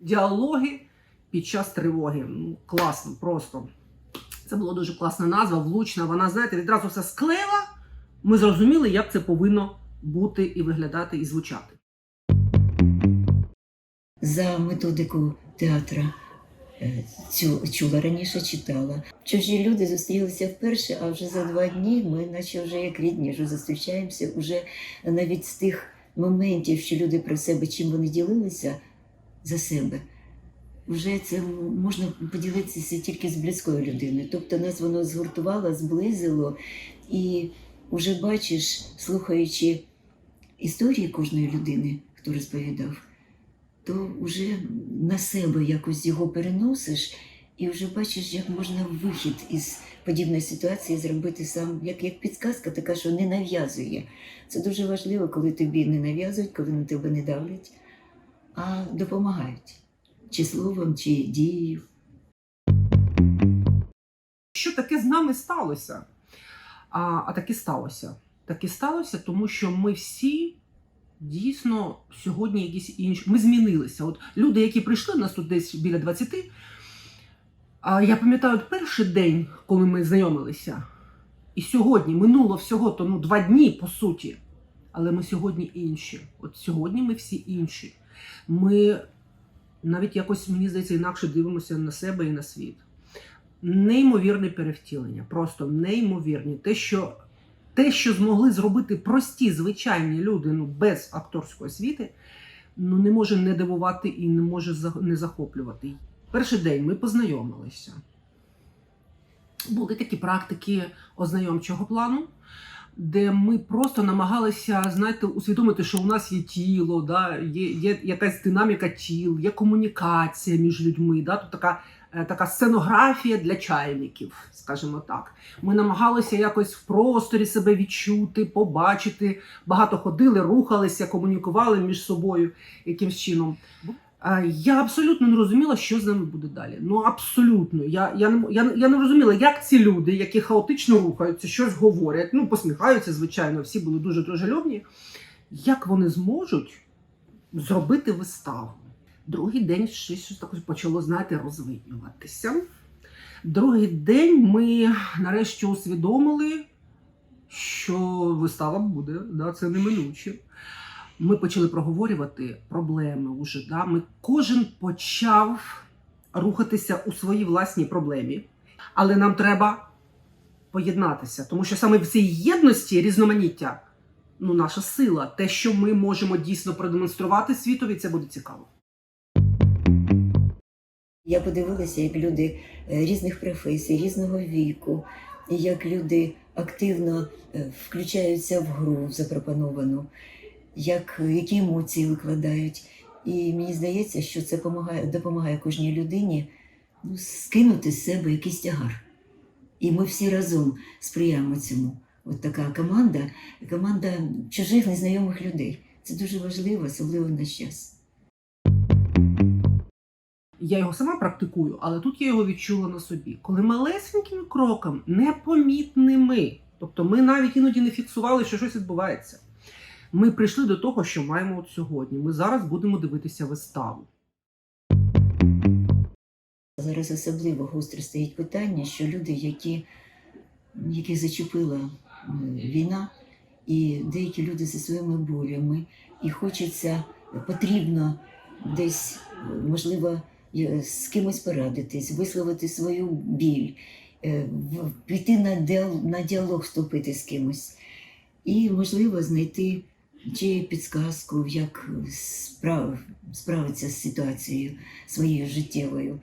Діалоги під час тривоги. Ну, класно, просто. Це була дуже класна назва, влучна. Вона, знаєте, відразу все склеїла. Ми зрозуміли, як це повинно бути і виглядати, і звучати. За методику театра е, цю чула раніше читала. Чужі люди зустрілися вперше, а вже за два дні ми, наче вже як рідні, вже зустрічаємося. Уже навіть з тих моментів, що люди про себе, чим вони ділилися за себе. Вже це можна поділитися тільки з близькою людиною. Тобто нас воно згуртувало, зблизило, і вже бачиш, слухаючи історії кожної людини, хто розповідав, то вже на себе якось його переносиш і вже бачиш, як можна вихід із подібної ситуації зробити сам, як, як підказка, така, що не нав'язує. Це дуже важливо, коли тобі не нав'язують, коли на тебе не давлять, а допомагають чи словом, чи дією. Що таке з нами сталося? А, а таке сталося. Таке сталося, тому що ми всі дійсно сьогодні якісь інші. Ми змінилися. От люди, які прийшли, у нас тут десь біля 20. А я пам'ятаю перший день, коли ми знайомилися. І сьогодні минуло всього то ну, два дні, по суті. Але ми сьогодні інші. От сьогодні ми всі інші. Ми навіть якось, мені здається, інакше дивимося на себе і на світ неймовірне перевтілення, просто неймовірні. Те, що, те, що змогли зробити прості звичайні люди ну, без акторської освіти, ну, не може не дивувати і не може не захоплювати. Перший день ми познайомилися. Були такі практики ознайомчого плану, де ми просто намагалися, знаєте, усвідомити, що у нас є тіло, да, є, є якась динаміка тіл, є комунікація між людьми. Да, тут така е, така сценографія для чайників, скажімо так. Ми намагалися якось в просторі себе відчути, побачити. Багато ходили, рухалися, комунікували між собою якимсь чином. Я абсолютно не розуміла, що з ними буде далі. Ну абсолютно. Я, я, не, я, я не розуміла, як ці люди, які хаотично рухаються, щось говорять, ну посміхаються, звичайно, всі були дуже дружелюбні. Як вони зможуть зробити виставу? Другий день щось щось почало, знаєте, розвиднюватися. Другий день ми нарешті усвідомили, що вистава буде, да, це неминуче. Ми почали проговорювати проблеми уже. Да? Ми кожен почав рухатися у своїй власній проблемі, але нам треба поєднатися, тому що саме в цій єдності різноманіття ну, наша сила, те, що ми можемо дійсно продемонструвати світові, це буде цікаво. Я подивилася, як люди е, різних професій, різного віку, як люди активно е, включаються в гру запропоновану, як, які емоції викладають. І мені здається, що це допомагає, допомагає кожній людині ну, скинути з себе якийсь тягар. І ми всі разом сприяємо цьому. От така команда, команда чужих незнайомих людей. Це дуже важливо, особливо в наш час. Я його сама практикую, але тут я його відчула на собі. Коли малесенькими кроками, непомітними, тобто ми навіть іноді не фіксували, що щось відбувається. Ми прийшли до того, що маємо от сьогодні. Ми зараз будемо дивитися виставу. Зараз особливо гостро стоїть питання, що люди, які, яких зачепила е, війна, і деякі люди зі своїми болями, і хочеться, потрібно десь, можливо, з кимось порадитись, висловити свою біль, е, піти на діалог, на діалог вступити з кимось. І, можливо, знайти чи підсказку, як справ, справитися з ситуацією своєю життєвою.